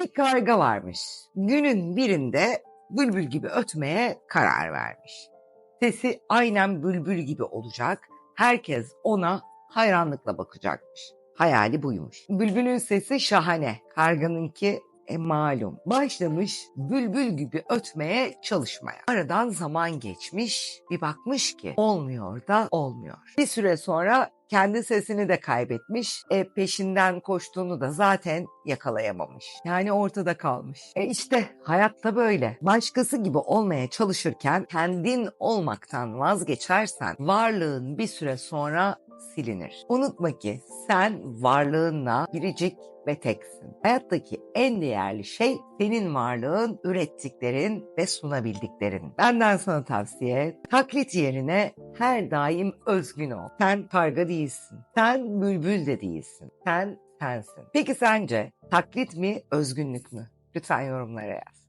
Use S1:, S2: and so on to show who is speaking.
S1: Bir karga varmış. Günün birinde bülbül gibi ötmeye karar vermiş. Sesi aynen bülbül gibi olacak. Herkes ona hayranlıkla bakacakmış. Hayali buymuş. Bülbülün sesi şahane. Karganınki e malum. Başlamış bülbül gibi ötmeye çalışmaya. Aradan zaman geçmiş. Bir bakmış ki olmuyor da olmuyor. Bir süre sonra kendi sesini de kaybetmiş. E peşinden koştuğunu da zaten yakalayamamış. Yani ortada kalmış. E işte hayatta böyle. Başkası gibi olmaya çalışırken kendin olmaktan vazgeçersen varlığın bir süre sonra silinir. Unutma ki sen varlığınla biricik ve teksin. Hayattaki en değerli şey senin varlığın, ürettiklerin ve sunabildiklerin. Benden sana tavsiye, taklit yerine her daim özgün ol. Sen karga değilsin. Sen bülbül de değilsin. Sen sensin. Peki sence taklit mi, özgünlük mü? Lütfen yorumlara yaz.